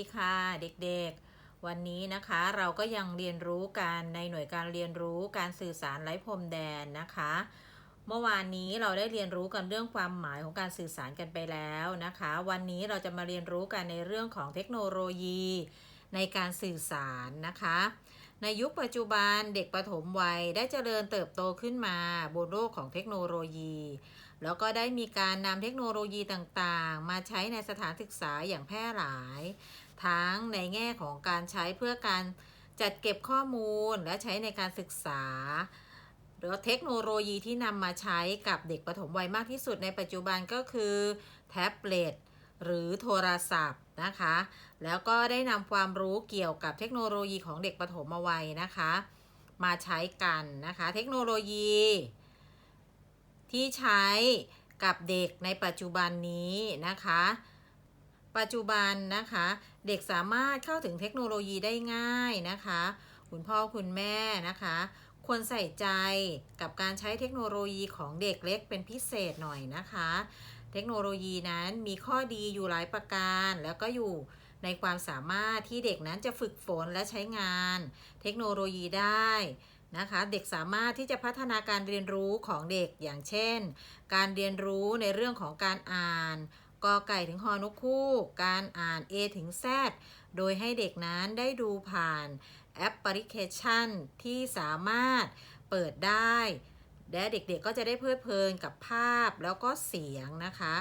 ดีค่ะเด็กๆ วันนี้นะคะเราก็ยังเรียนรู้กันในหน่วยการเรียนรู้การสื่อสารไร้พรมแดนนะคะ เมื่อวานนี้เราได้เรียนรู้กันเรื่องความหมายของการสื่อสารกันไปแล้วนะคะ วันนี้เราจะมาเรียนรู้กันในเรื่องของเทคโนโลยีในการสื่อสารนะคะ ในยุคปัจจุบันเด็กประถมวัยได้เจริญเติบโตขึ้นมาบนโลกของเทคโนโลยี แล้วก็ได้มีการนำเทคโนโลยีต่างๆ มาใช้ในสถานศึกษาอย่างแพร่หลาย ทั้งในแง่ของการใช้เพื่อการจัดเก็บข้อมูลและใช้ในการศึกษาหรือเทคโนโลยีที่นำมาใช้กับเด็กประถมวัยมากที่สุดในปัจจุบันก็คือแท็บเล็ตหรือโทรศัพท์ นะคะ แล้วก็ได้นำความรู้เกี่ยวกับเทคโนโลยีของเด็กประถมวัยนะคะ มาใช้กันนะคะ เทคโนโลยี ที่ใช้กับเด็กในปัจจุบันนี้นะคะ ปัจจุบันนะคะ เด็กสามารถเข้าถึงเทคโนโลยีได้ง่ายนะคะ คุณพ่อคุณแม่นะคะ ควรใส่ใจกับการใช้เทคโนโลยีของเด็กเล็กเป็นพิเศษหน่อยนะคะ เทคโนโลยีนั้นมีข้อดีอยู่หลายประการ แล้วก็อยู่ในความสามารถที่เด็กนั้นจะฝึกฝนและใช้งาน เทคโนโลยีได้นะคะ เด็กสามารถที่จะพัฒนาการเรียนรู้ของเด็กอย่างเช่น การเรียนรู้ในเรื่องของการอ่านกอไก่ถึงฮอนกคู่ การอ่าน A ถึง Z โดยให้เด็กนั้นได้ดูผ่านแอปพลิเคชันที่สามารถเปิดได้ และเด็กๆก็จะได้เพลิดเพลินกับภาพแล้วก็เสียงนะคะ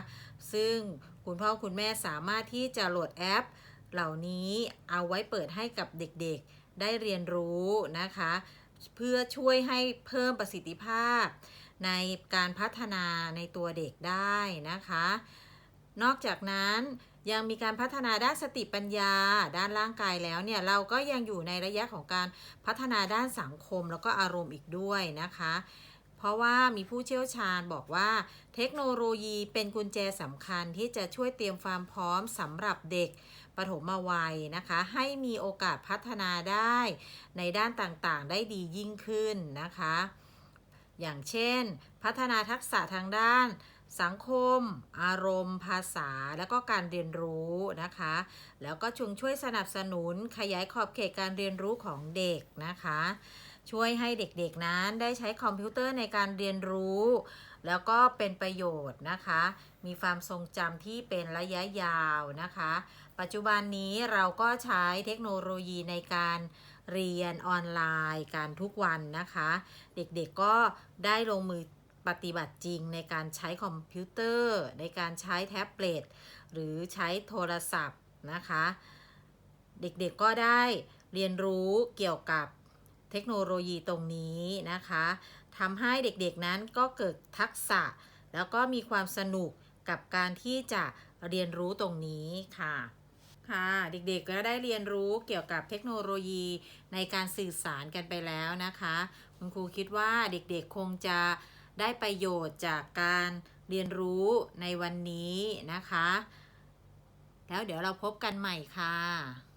ซึ่งคุณพ่อคุณแม่สามารถที่จะโหลดแอป เหล่านี้เอาไว้เปิดให้กับเด็กๆได้เรียนรู้นะคะ เพื่อช่วยให้เพิ่มประสิทธิภาพ ในการพัฒนาในตัวเด็กได้นะคะ นอกจากนั้นยังมีการพัฒนาด้านสติปัญญา ด้านร่างกายแล้วเนี่ยเราก็ยังอยู่ในระยะของการพัฒนาด้านสังคมแล้วก็อารมณ์อีกด้วยนะคะ เพราะว่ามีผู้เชี่ยวชาญบอกว่า เทคโนโลยีเป็นกุญแจสำคัญที่จะช่วยเตรียมความพร้อมสำหรับเด็กปฐมวัยนะคะ ให้มีโอกาสพัฒนาได้ในด้านต่างๆ ได้ดียิ่งขึ้นนะคะ อย่างเช่น พัฒนาทักษะทางด้านสังคม อารมณ์ ภาษา แล้วก็การเรียนรู้นะคะ แล้วก็ชงช่วยสนับสนุนขยายขอบเขตการเรียนรู้ของเด็กนะคะ ช่วยให้เด็กๆนั้นได้ใช้คอมพิวเตอร์ในการเรียนรู้ แล้วก็เป็นประโยชน์นะคะ มีความทรงจำที่เป็นระยะยาวนะคะ ปัจจุบันนี้เราก็ใช้เทคโนโลยีในการเรียนออนไลน์กันทุกวันนะคะ เด็กๆก็ได้ลงมือปฏิบัติจริงในการใช้คอมพิวเตอร์ ในการใช้แท็บเล็ตหรือใช้โทรศัพท์นะคะ เด็กๆก็ได้เรียนรู้เกี่ยวกับ เทคโนโลยีตรงนี้นะคะทำให้เด็กๆนั้นก็เกิดทักษะ แล้วก็มีความสนุกกับการที่จะเรียนรู้ตรงนี้ค่ะค่ะเด็กๆก็ได้เรียนรู้เกี่ยวกับเทคโนโลยีในการสื่อสารกันไปแล้วนะคะ คุณครูคิดว่าเด็กๆคงจะได้ประโยชน์จากการเรียนรู้ในวันนี้นะคะ แล้วเดี๋ยวเราพบกันใหม่ค่ะ